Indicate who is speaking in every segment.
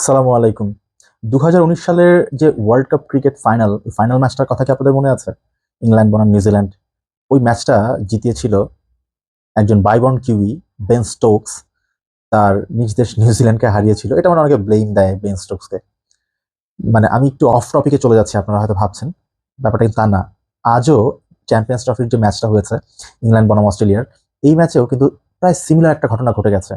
Speaker 1: আসসালামু আলাইকুম। দু হাজার উনিশ সালের যে world cup cricket final final ম্যাচটার কথা কি আপনাদের মনে আছে? ইংল্যান্ড বনাম নিউজিল্যান্ড ওই ম্যাচটা জিতিয়েছিল একজন বাইবন কিউই, বেন স্টোকস। তার নিজ দেশ নিউজিল্যান্ডকে হারিয়েছিল। এটা মানে অনেকে ব্লেম দেয় বেন স্টোকসকে। মানে আমি একটু অফ টপিকে চলে যাচ্ছি, আপনারা হয়তো ভাবছেন। ব্যাপারটা কিন্তু তা না। আজও চ্যাম্পিয়ন্স ট্রফির যে ম্যাচটা হয়েছে, ইংল্যান্ড বনাম অস্ট্রেলিয়ার, এই ম্যাচেও কিন্তু প্রায় সিমিলার একটা ঘটনা ঘটে গেছে।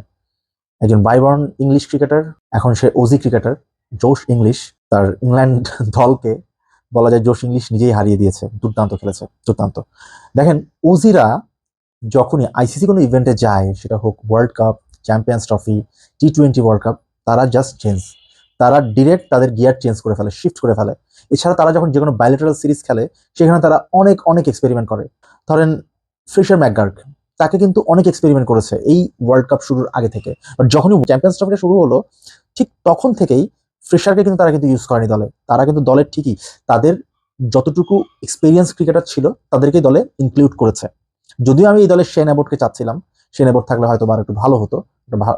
Speaker 1: একজন বাইবর্ন ইংলিশ ক্রিকেটার, এখন সে ওজি ক্রিকেটার, জোশ ইংলিশ, তার ইংল্যান্ড দলকে বলা যায় জোশ ইংলিশ নিজেই হারিয়ে দিয়েছে, দুর্দান্ত খেলেছে, দুর্দান্ত। দেখেন ওজিরা যখনই আইসিসি কোনো ইভেন্টে যায়, সেটা হোক world cup champions trophy T twenty world cup তারা জাস্ট চেঞ্জ তারা ডিরেক্ট তাদের গিয়ার চেঞ্জ করে ফেলে শিফট করে ফেলে। এছাড়া তারা যখন যে কোনো বাইলেটারাল সিরিজ খেলে, সেখানে তারা অনেক অনেক এক্সপেরিমেন্ট করে। ধরেন ফ্রিশার ম্যাকগার্ক তাকে কিন্তু অনেক এক্সপেরিমেন্ট করেছে এই ওয়ার্ল্ড কাপ শুরুর আগে থেকে। বাট যখনই চ্যাম্পিয়ন্স ট্রফিটা শুরু হলো, ঠিক তখন থেকেই ফ্রেশারকে কিন্তু তারা কিন্তু ইউজ করেনি দলে। তারা কিন্তু দলের ঠিকই তাদের যতটুকু এক্সপিরিয়েন্স ক্রিকেটার ছিল তাদেরকে দলে ইনক্লুড করেছে। যদিও আমি এই দলের শেন অ্যাবোর্ডকে চাচ্ছিলাম শেন অ্যাবোর্ড থাকলে হয়তো আর একটু ভালো হতো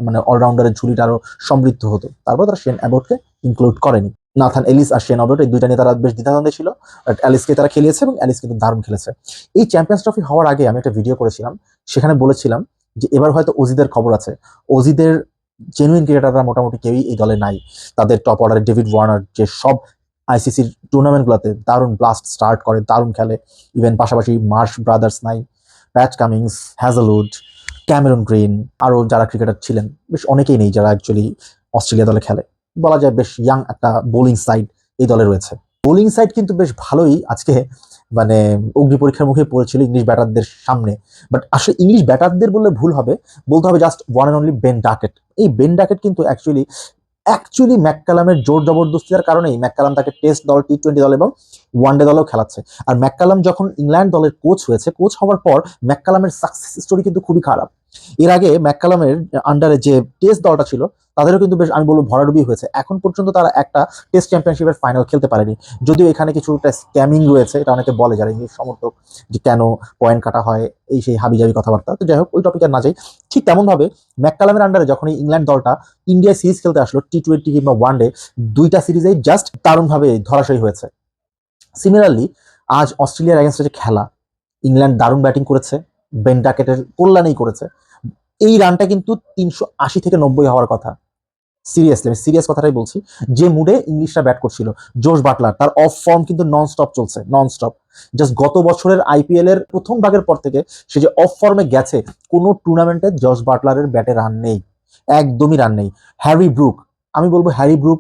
Speaker 1: মানে অলরাউন্ডারের ঝুলিটা আরও সমৃদ্ধ হতো। তারপর তারা শেন অ্যাবোর্ডকে ইনক্লুড করেনি। নাথান এলিস আর শেন অ্যাবোর্ড এই দুইটা নিয়ে তারা বেশ দ্বিধাদ্বন্দ্বে ছিল বাট অ্যালিসকে তারা খেলিয়েছে এবং অ্যালিস কিন্তু দারুণ খেলেছে। এই চ্যাম্পিয়ন্স ট্রফি হওয়ার আগে আমি একটা ভিডিও করেছিলাম, সেখানে বলেছিলাম যে এবার হয়তো ওজিদের খবর আছে। ওজিদের জেনুইন ক্রিকেটাররা মোটামুটি কেউই এই দলে নাই। তাদের টপ অর্ডারে ডেভিড ওয়ার্নার যে সব আইসিসির টুর্নামেন্টগুলোতে দারুণ ব্লাস্ট স্টার্ট করে, দারুণ খেলে। ইভেন পাশাপাশি মার্শ ব্রাদার্স নাই Pat Cummins Hazlewood Cameron Green আরও যারা ক্রিকেটার ছিলেন, বেশ অনেকেই নেই যারা অ্যাকচুয়ালি অস্ট্রেলিয়া দলে খেলে। বলা যায় বেশ ইয়াং একটা বোলিং সাইড এই দলে রয়েছে। বোলিং সাইড কিন্তু বেশ ভালোই আজকে মানে অগ্নি পরীক্ষার মুখে পড়েছিল ইংলিশ ব্যাটারদের সামনে। বাট আসলে ইংলিশ ব্যাটারদের বললে ভুল হবে, বলতে হবে just one and only Ben Duckett এই বেন ডাকেট কিন্তু অ্যাকচুয়ালি অ্যাকচুয়ালি ম্যাককালামের জোর জবরদস্তিতার কারণেই ম্যাককালাম তাকে টেস্ট দল টি টোয়েন্টি দল এবং ওয়ানডে দলেও খেলাচ্ছে। আর ম্যাককালাম যখন ইংল্যান্ড দলের কোচ হয়েছে কোচ হওয়ার পর ম্যাককালামের সাকসেস স্টোরি কিন্তু খুবই খারাপ। এর আগে ম্যাককালামের আন্ডারে যে টেস্ট দলটা ছিল, তাদেরও কিন্তু বেশ, আমি বলব, ভরাডুবি হয়েছে। এখন পর্যন্ত তারা একটা টেস্ট চ্যাম্পিয়নশিপের ফাইনাল খেলতে পারেনি। যদিও এখানে কিছুটা স্ক্যামিং রয়েছে, এটা অনেকে বলে যারা ইংলিশ সমর্থক, যে কেন পয়েন্ট কাটা হয়, এই সেই হাবিজাবি কথাবার্তা। তো যাই হোক, ওই টপিক আর না যাই। ঠিক তেমনভাবে ম্যাককালামের আন্ডারে যখন এই ইংল্যান্ড দলটা ইন্ডিয়া সিরিজ খেলতে আসলো টি টোয়েন্টি কিংবা ওয়ান ডে দুইটা সিরিজেই জাস্ট দারুণভাবে ধরাশায়ী হয়েছে। সিমিলারলি আজ অস্ট্রেলিয়ার এগেনস্টে যে খেলা ইংল্যান্ড দারুণ ব্যাটিং করেছে বেন ডাকেটের কল্যাণেই করেছে। এই রানটা কিন্তু তিনশো আশি থেকে নব্বই হওয়ার কথা। সিরিয়াসলি আমি সিরিয়াস কথাটাই বলছি। যে মুডে ইংলিশরা ব্যাট করছিল, জোশ বাটলার, তার অফ ফর্ম কিন্তু নন স্টপ চলছে নন স্টপ জাস্ট গত বছরের আইপিএল এর প্রথম ভাগের পর থেকে সে যে অফ ফর্মে গেছে, কোনো টুর্নামেন্টে জশ বাটলারের ব্যাটে রান নেই। একদমই রান নেই। হ্যারি ব্রুক আমি বলব Harry Brook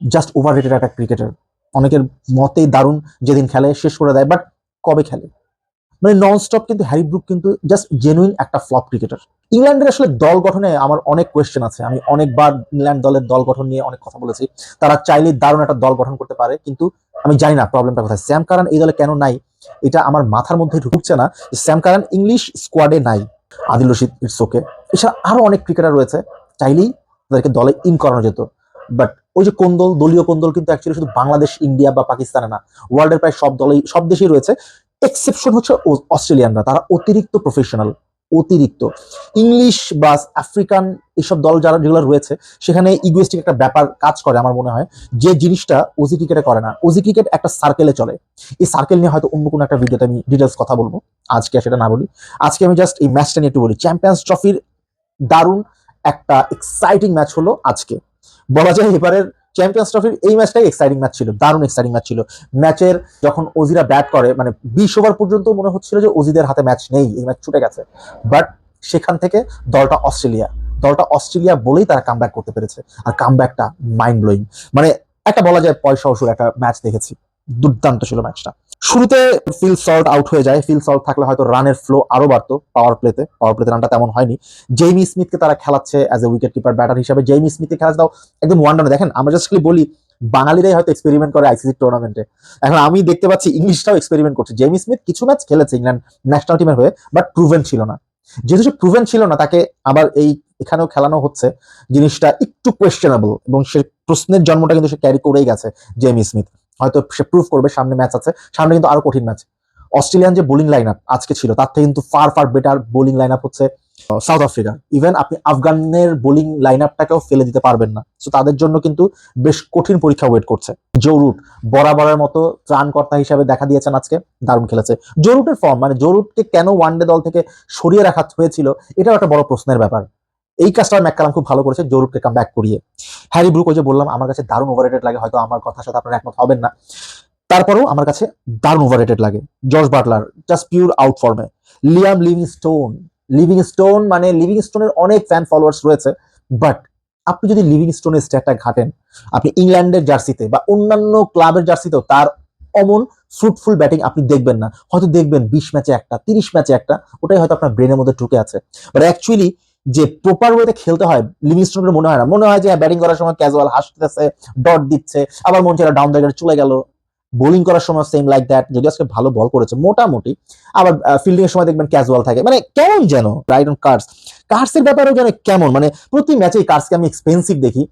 Speaker 1: just over rated একটা ক্রিকেটার অনেকের মতেই দারুণ, যেদিন খেলে শেষ করে দেয় বাট কবে খেলে? মানে নন স্টপ কিন্তু হ্যারি ব্রুক কিন্তু জাস্ট জেনুইন একটা ফ্লপ ক্রিকেটার ইংল্যান্ডের আসলে দল গঠনে আমার অনেক কোয়েশ্চেন আছে। আমি অনেকবার ইংল্যান্ড দলের দল গঠন নিয়ে অনেক কথা বলেছি। তারা চাইলে দারুণ একটা দল গঠন করতে পারে, কিন্তু আমি জানি না প্রবলেমটা কোথায়। স্যাম কারান এই দলে কেন নাই? এটা আমার মাথার মধ্যে ঢুকছে না স্যাম কারান ইংলিশ স্কোয়াডে নাই। আদিল রশিদ ইটস ওকে এছাড়া আরও অনেক ক্রিকেটার রয়েছে। চাইলেই তাদেরকে দলে ইন করানো যেত। বাট ওই যে কোন্দল দলীয় কোন্দল কিন্তু অ্যাকচুয়ালি শুধু বাংলাদেশ, ইন্ডিয়া বা পাকিস্তানে না। ওয়ার্ল্ডের প্রায় সব দলেই, সব দেশেই রয়েছে। এক্সেপশন হচ্ছে অস্ট্রেলিয়ানরা। তারা অতিরিক্ত প্রফেশনাল অতিরিক্ত। ইংলিশ বা আফ্রিকান এইসব দল যারা যেগুলো রয়েছে, সেখানে ইগুয়েস্টিক একটা ব্যাপার কাজ করে আমার মনে হয়। যে জিনিসটা ওজি ক্রিকেটে করে না। ওজি ক্রিকেট একটা সার্কেলে চলে। এই সার্কেল নিয়ে হয়তো অন্য কোনো একটা ভিডিওতে আমি ডিটেলস কথা বলব। আজকে সেটা না বলি। আজকে আমি জাস্ট এই ম্যাচটা নিয়ে একটু বলি। চ্যাম্পিয়ন্স ট্রফির দারুণ একটা এক্সাইটিং ম্যাচ হলো আজকে। বলা যায় এবারের চ্যাম্পিয়ন্স ট্রফির এই ম্যাচটাই এক্সাইটিং ম্যাচ ছিল, দারুণ এক্সাইটিং ম্যাচ ছিল। ম্যাচের যখন ওজিরা ব্যাট করে মানে বিশ ওভার পর্যন্ত মনে হচ্ছিল যে ওজিদের হাতে ম্যাচ নেই, এই ম্যাচ ছুটে গেছে। বাট সেখান থেকে দলটা অস্ট্রেলিয়া দলটা অস্ট্রেলিয়া বলেই তারা কাম করতে পেরেছে। আর কাম মাইন্ড ব্লোয়িং মানে একটা বলা যায় পয়সা অসুর একটা ম্যাচ দেখেছি। দুর্দান্ত ছিল ম্যাচটা শুরুতে ফিল সল্ট আউট হয়ে যায়। ফিল সল্ট থাকলে হয়তো রানের ফ্লো আরও বাড়তো পাওয়ার প্লেতে পাওয়ার প্লেতে রানটা তেমন হয়নি। জেইমি স্মিথকে তারা খেলাচ্ছে as a wicket keeper batter হিসাবে জেইমি স্মিথকে খেলা দাও, একদম ওয়ান দেখেন, আমরা জাস্ট খালি বলি, বাঙালিরাই হয়তো এক্সপেরিমেন্ট করে আইসিসি টুর্নামেন্টে এখন আমি দেখতে পাচ্ছি ইংলিশটাও এক্সপেরিমেন্ট করছে। জেমি স্মিথ কিছু ম্যাচ খেলেছে ইংল্যান্ড ন্যাশনাল টিমের হয়ে বাট প্রুভেন ছিল না। যেহেতু সে প্রুভেন ছিল না, তাকে আবার এই এখানেও খেলানো হচ্ছে জিনিসটা একটু কোয়েশ্চেনেবল এবং সে প্রশ্নের জন্মটা কিন্তু সে ক্যারি করেই গেছে জেমি স্মিথ হয়তো সে প্রুভ করবে, সামনে ম্যাচ আছে। সামনে কিন্তু আরও কঠিন ম্যাচ অস্ট্রেলিয়ান যে বোলিং লাইন আপ আজকে ছিল, তার থেকে কিন্তু far far better bowling line up হচ্ছে সাউথ আফ্রিকা ইভেন আপনি আফগানের বোলিং লাইন আপটাকেও ফেলে দিতে পারবেন না। তো তাদের জন্য কিন্তু বেশ কঠিন পরীক্ষা ওয়েট করছে। জরুট বরাবরের মতো ত্রাণকর্তা হিসাবে দেখা দিয়েছেন আজকে, দারুণ খেলেছে। জরুটের ফর্ম মানে জরুটকে কেন ওয়ানডে দল থেকে সরিয়ে রাখা হয়েছিল, এটাও একটা বড় প্রশ্নের ব্যাপার। এই কাজটা ম্যাককালাম খুব ভালো করেছে জরুটকে কাম ব্যাক করিয়ে। হ্যারি ব্রুক ওই যে বললাম, আমার কাছে দারুণ ওভারেটেড লাগে, হয়তো আমার কথার সাথে আপনারা একমত হবেন না। তারপরেও আমার কাছে দারুণ ওভারেটেড লাগে George Buttler just pure out ফর্মে Liam Livingstone Livingstone মানে লিভিং স্টোনের অনেক ফ্যান ফলোয়ার্স রয়েছে বাট আপনি যদি লিভিং স্টোনের স্ট্যাটটা ঘাটেন, আপনি ইংল্যান্ডের জার্সিতে বা অন্যান্য ক্লাবের জার্সিতেও তার অমন ফ্রুটফুল ব্যাটিং আপনি দেখবেন না। হয়তো দেখবেন বিশ ম্যাচে একটা, তিরিশ ম্যাচে একটা, ওটাই হয়তো আপনার ব্রেনের মধ্যে ঢুকে আছে। বাট অ্যাকচুয়ালি যে প্রপার ওয়েতে খেলতে হয় লিভিংস্টোনের মনে হয় না। মনে হয় যে ব্যাটিং করার সময় ক্যাজুয়াল হাসতেছে ডট দিচ্ছে, আবার মন চাইলে ডাউন দ্য চলে গেল। বোলিং করার সময় সেম লাইক দ্যাট যদি আজকে ভালো বল করেছে, মোটামুটি। আবার ফিল্ডিং এর সময় দেখবেন ক্যাজুয়াল থাকে। মানে কেমন যেন রাইট অন কার্ডস কার্সের ব্যাপারে যেন কেমন মানে প্রতি ম্যাচেই কার্সকে আমি এক্সপেন্সিভ দেখি।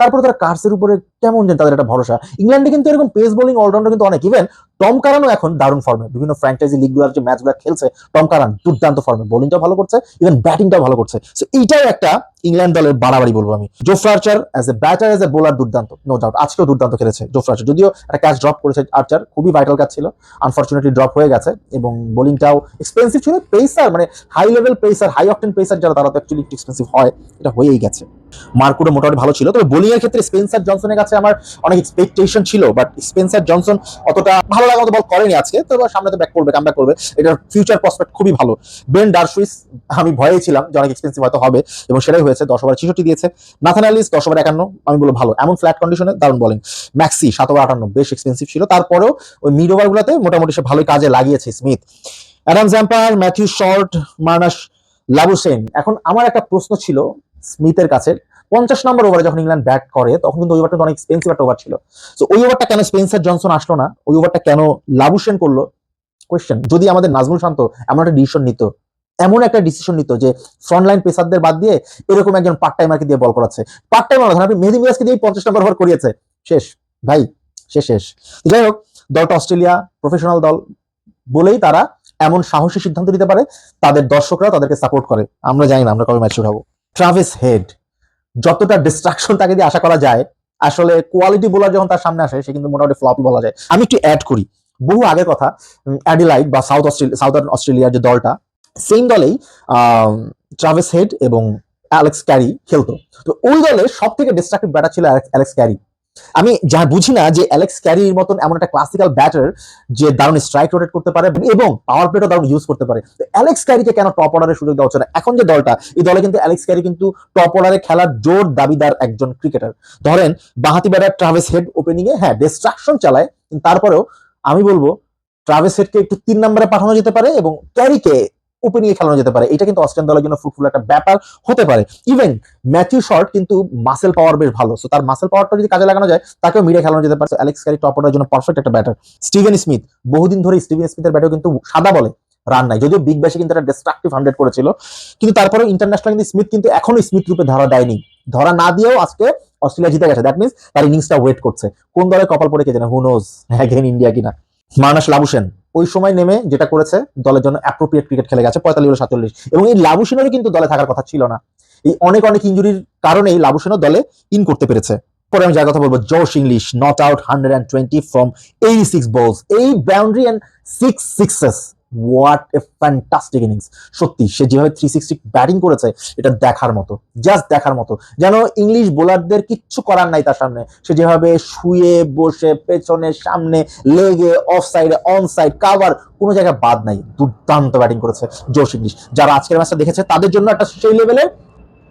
Speaker 1: তারপরে তারা কার্সের উপরে কেমন যেন তাদের একটা ভরসা। ইংল্যান্ডে কিন্তু এরকম পেস বোলিং অলরাউন্ডার কিন্তু অনেক। ইভেন টম কারানও এখন দারুণ ফর্মে বিভিন্ন ফ্র্যাঞ্চাইজি লিগগুলোর যে ম্যাচগুলো খেলছে টম কারান দুর্দান্ত ফর্মে বোলিংটাও ভালো করছে ইভেন ব্যাটিংটাও ভালো করছে। সো এইটাও একটা ইংল্যান্ড দলের বাড়াবাড়ি বলব আমি। Jofra Archer as a batter as a bowler দুর্দান্ত নো ডাউট আজকেও দুর্দান্ত খেলেছে জোফ্রা আর্চার যদিও একটা ক্যাচ ড্রপ করেছে আর্চার, খুবই ভাইটাল ক্যাচ ছিল। আনফর্চুনেটলি ড্রপ হয়ে গেছে এবং বোলিংটাও এক্সপেন্সিভ ছিল। পেসার মানে high level pacer high octane pacer যারা, তারা তো অ্যাকচুয়ালি একটু এক্সপেন্সিভ হয়। এটা হয়েই গেছে। মার্কুটো মোটামুটি ভালো ছিল। তবে বোলিং এর ক্ষেত্রে স্পেন্সার জনসনের কাছে আমার অনেক এক্সপেকটেশন ছিল বাট স্পেন্সার জনসন অতটা ভালো লাগার মতো বল করেনি আজকে। তবে সামনে তো ব্যাক করবে কাম করবে। এটার ফিউচার প্রসপেক্ট খুবই ভালো। বেন ডারসুইস আমি ভয়ে ছিলাম যে অনেক এক্সপেন্সিভ হয়তো হবে এবং সেটাই হয়েছে, দশ ওভার ছিষট্টি দিয়েছে। নাথান আলিস দশ ওভার একান্ন, আমি বলব ভালো। এমন ফ্ল্যাট কন্ডিশনে দারুণ বলিং ম্যাক্সি সাত ওভার আটান্ন, বেশ এক্সপেন্সিভ ছিল। তারপরেও ওই মিড ওভারগুলোতে মোটামুটি সে ভালোই কাজে লাগিয়েছে স্মিথ অ্যাডাম জ্যাম্পার ম্যাথিউ শর্ট মার্নাস লাবুসেন এখন আমার একটা প্রশ্ন ছিল স্মিথের কাছে। পঞ্চাশ নম্বর ওভারে যখন ইংল্যান্ড ব্যাট করে, তখন কিন্তু ওই ওভারটা অনেক এক্সপেন্সিভ একটা ওভার ছিল। তো ওই ওভারটা কেন স্পেন্সার জনসন আসলো না? ওই ওভারটা কেন লাবুসেন করল? কোয়েশ্চেন যদি আমাদের নাজমুল শান্ত এমন একটা ডিসিশন নিত এমন একটা ডিসিশন নিত যে ফ্রন্টলাইন পেসারদের বাদ দিয়ে এরকম একজন পার্ট টাইমারকে দিয়ে বল করাচ্ছে। পার্ট টাইমার ধরেন আপনি মেহেদি মিরাজকে দিয়ে পঞ্চাশ নম্বর ওভার করিয়েছে। শেষ, ভাই, শেষ শেষ। যাই হোক দলটা অস্ট্রেলিয়া প্রফেশনাল দল বলেই তারা এমন সাহসী সিদ্ধান্ত নিতে পারে, তাদের দর্শকরা তাদেরকে সাপোর্ট করে। আমরা জানি না আমরা কবে ম্যাচ উঠাবো। ট্রাভিস হেড যতটা ডিস্ট্রাকশন তাকে দিয়ে আশা করা যায়, আসলে কোয়ালিটি বোলার যখন তার সামনে আসে, সে কিন্তু মোটামুটি ফ্লপই বলা যায়। আমি একটু অ্যাড করি। বহু আগের কথা অ্যাডিলাইট বা সাউথ অস্ট্রেলিয়া সাউথার্ন অস্ট্রেলিয়ার যে দলটা সেম দলেই ট্রাভেস হেড এবং অ্যালেক্স ক্যারি খেলতো। তো ওই দলে সব থেকে ডিস্ট্রাক্টিভ ব্যাটার ছিল অ্যালেক্স ক্যারি আমি যা বুঝি না যে অ্যালেক্স ক্যারির মতন এমন একটা ক্লাসিক্যাল ব্যাটার যে দারুণ স্ট্রাইক রোটেট করতে পারে এবং পাওয়ার প্লেটও দারুণ ইউজ করতে পারে। তো অ্যালেক্স ক্যারিকে কেন টপ অর্ডারের সুযোগ দেওয়া হচ্ছে না? এখন যে দলটা, এই দলে কিন্তু অ্যালেক্স ক্যারি কিন্তু টপ অর্ডারে খেলার জোর দাবিদার একজন ক্রিকেটার ধরেন, বাহাতি ব্যাটার ট্রাভেস হেড ওপেনিং এ হ্যাঁ ডিস্ট্রাকশন চালায় তারপরেও আমি বলব ট্রাভেস হেডকে একটু তিন নম্বরে পাঠানো যেতে পারে এবং ক্যারিকে ওপেনিং নিয়ে খেলানো যেতে পারে। এটা কিন্তু অস্ট্রেলিয়ান দলের জন্য ফ্রুটফুল একটা ব্যাপার হতে পারে। ইভেন ম্যাথিউ শর্ট কিন্তু মাসেল পাওয়ার বেশ ভালো। সো তার মাসেল পাওয়ারটা যদি কাজে লাগানো যায়, তাকেও মিডিয়া খেলানো যেতে পারে। অ্যালেক্স ক্যারি টপ অর্ডারের জন্য পারফেক্ট একটা ব্যাটার স্টিভেন স্মিথ বহুদিন ধরে স্টিভেন স্মিথের ব্যাটেও কিন্তু সাদা বলে রান নাই। যদিও বিগ ব্যাশে কিন্তু একটা ডিস্ট্রাকটিভ হান্ড্রেড করেছিল। কিন্তু তারপরে ইন্টারন্যাশনাল কিন্তু স্মিথ কিন্তু এখনও স্মিথ রূপে ধরা দেয়নি। ধরা না দিয়েও আজকে অস্ট্রেলিয়া জিতে গেছে। দ্যাট মিনস তার ইনিংসটা ওয়েট করছে। কোন দলে কপাল পড়ে কে জানে? হু নোজ অ্যাগেন ইন্ডিয়া কিনা। মানাস লাবুসেন ওই সময় নেমে যেটা করেছে, দলের জন্য অ্যাপ্রোপ্রিয়েট ক্রিকেট খেলে গেছে, পঁয়তাল্লিশ বলে সাতচল্লিশ। এবং এই লাবুসেনেরও কিন্তু দলে থাকার কথা ছিল না। এই অনেক অনেক ইঞ্জুরির কারণেই লাবুসেনও দলে ইন করতে পেরেছে। পরে আমি যার কথা বলব, Josh Inglis not out hundred and twenty from এই সিক্স বলস এই boundary and six sixes what a fantastic innings সত্যি, সে যেভাবে থ্রি সিক্সটি ব্যাটিং করেছে, এটা দেখার মতো জাস্ট দেখার মতো। যেন ইংলিশ বোলারদের কিচ্ছু করার নাই তার সামনে। সে যেভাবে শুয়ে, বসে, পেছনে, সামনে, লেগে অফ সাইডে অন সাইড কাভার কোনো জায়গায় বাদ নাই, দুর্দান্ত ব্যাটিং করেছে জোশ ইংলিশ যারা আজকের ম্যাচটা দেখেছে, তাদের জন্য একটা সেই লেভেলের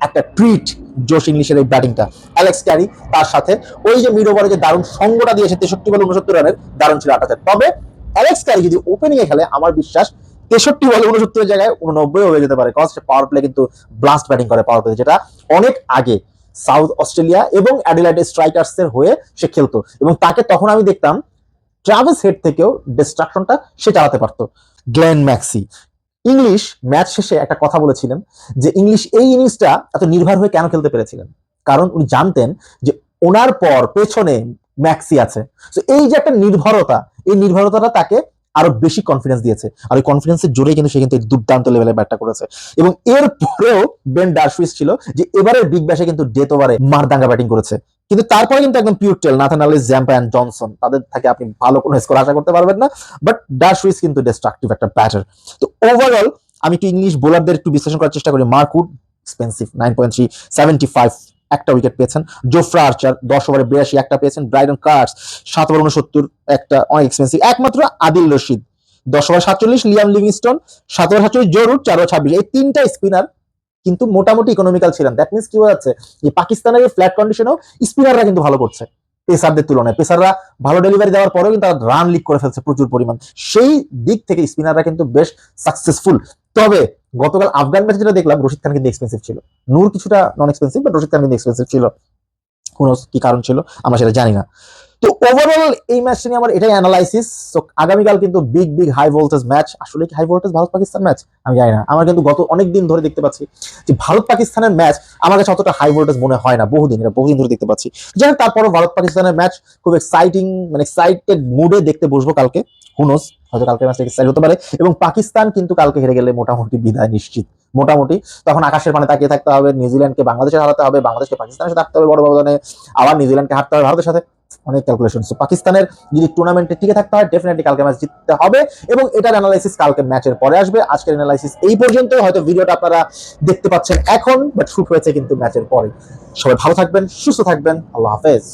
Speaker 1: একটা ট্রিট জোশ ইংলিশের এই ব্যাটিংটা অ্যালেক্স ক্যারি তার সাথে ওই যে মিড ওভারে যে দারুণ সঙ্গটা দিয়েছে তেষট্টি বল উনসত্তর রানের, দারুণ ছিল আট হাজার। তবে অ্যালেক্স ক্যারি যদি ওপেনিং এ খেলে, আমার বিশ্বাস তেষট্টি বলে উনসত্তরের জায়গায় উননব্বই হয়ে যেতে পারে। কজ পাওয়ার প্লে কিন্তু ব্লাস্ট ব্যাটিং করে পাওয়ার প্লে যেটা অনেক আগে সাউথ অস্ট্রেলিয়া এবং অ্যাডিলাইড স্ট্রাইকার্স এর হয়ে সে খেলতো। এবং তাকে তখন আমি দেখতাম ট্রাভেস হেড থেকেও ডিস্ট্রাকশনটা সে চালাতে পারতো। গ্লেন ম্যাক্সি ইংলিশ ম্যাচ শেষে একটা কথা বলেছিলেন যে ইংলিশ এই ইনিংসটা এত নির্ভর হয়ে কেন খেলতে পেরেছিলেন? কারণ উনি জানতেন যে ওনার পর পেছনে ম্যাক্সি আছে। তো এই যে একটা নির্ভরতা এই নির্ভরতাটা তাকে আরও বেশি কনফিডেন্স দিয়েছে। আর ওই কনফিডেন্সের জোরে কিন্তু সে কিন্তু দুর্দান্ত লেভেলে ব্যাটটা করেছে। এবং এর পরেও বেন ডারফিস ছিল যে এবারের বিগ ব্যাশে কিন্তু ডেথ ওভারে মারদাঙ্গা ব্যাটিং করেছে। কিন্তু তারপরে কিন্তু একদম pure tail Nathan Ellis Zampa and Johnson তাদের থেকে আপনি ভালো কোনো স্কোর আশা করতে পারবেন না। বাট ডারফিস কিন্তু ডিস্ট্রাকটিভ একটা ব্যাটার তো ওভারঅল আমি একটু ইংলিশ বোলারদের একটু বিশ্লেষণ করার চেষ্টা করি। Mark Wood expensive nine point three seventy five একটা উইকেট পেয়েছেন। জোফ্রা আর্চার দশ ওভারে বিরাশি একটা পেয়েছেন। ব্রাইডন কার্স সাত ওভার উনসত্তর একটা অনেক এক্সপেন্সিভ একমাত্র আদিল রশিদ, দশ ওভার সাতচল্লিশ লিয়াম লিভিংস্টন, সাত ওভার সাতচল্লিশ জরুর, চার ওভার ছাব্বিশ। এই তিনটা স্পিনার কিন্তু মোটামুটি ইকোনমিক্যাল ছিলেন। দ্যাট মিনস কি বোঝাচ্ছে? যে পাকিস্তানের এই ফ্ল্যাট কন্ডিশনেও স্পিনাররা কিন্তু ভালো করছে। পেসারদের তুলনায়। পেসাররা ভালো ডেলিভারি দেওয়ার পরেও কিন্তু তারা রান লিক করে ফেলছে প্রচুর পরিমাণ। সেই দিক থেকে স্পিনাররা কিন্তু বেশ সাকসেসফুল তবে গতকাল আফগান ম্যাচে যেটা দেখলাম, রশিদ খান কিন্তু এক্সপেন্সিভ ছিল। নূর কিছুটা non expensive but Rashid Khan কিন্তু এক্সপেন্সিভ ছিল। কোনো কি কারণ ছিল? আমরা সেটা জানি না। তো ওভারঅল এই ম্যাচটা নিয়ে আমার এটাই অ্যানালাইসিস তো আগামীকাল কিন্তু big big high voltage match আসলে কি high voltage Bharat Pakistan match আমি জানি না। আমার কিন্তু গত অনেক দিন ধরে দেখতে পাচ্ছি যে ভারত পাকিস্তানের ম্যাচ আমার কাছে অতটা হাই ভোল্টেজ মনে হয় না। বহুদিন, এটা বহুদিন ধরে দেখতে পাচ্ছি। হোক, তারপরও ভারত পাকিস্তানের ম্যাচ খুব এক্সাইটিং মানে এক্সাইটেড মুডে দেখতে বসবো কালকে। হুনোস হয়তো কালকে ম্যাচটা এক্সাইট হতে পারে। এবং পাকিস্তান কিন্তু কালকে হেরে গেলে মোটামুটি বিদায় নিশ্চিত। মোটামুটি। তখন আকাশের পানে তাকিয়ে থাকতে হবে, নিউজিল্যান্ডকে বাংলাদেশে হারাতে হবে, বাংলাদেশকে পাকিস্তানের সাথে হারতে হবে বড় ব্যবধানে, আবার নিউজিল্যান্ডকে হারতে হবে ভারতের সাথে। অনেক ক্যালকুলেশন তো পাকিস্তানের যদি টুর্নামেন্টে টিকে থাকতে হয় ডেফিনেটলি কালকে ম্যাচ জিততে হবে এবং এটার অ্যানালাইসিস কালকে ম্যাচের পরে আসবে। আজকের অ্যানালাইসিস এই পর্যন্ত হয়তো ভিডিওটা আপনারা দেখতে পাচ্ছেন এখন বাট শুট হয়েছে কিন্তু ম্যাচের পরে। সবাই ভালো থাকবেন, সুস্থ থাকবেন। আল্লাহ হাফেজ।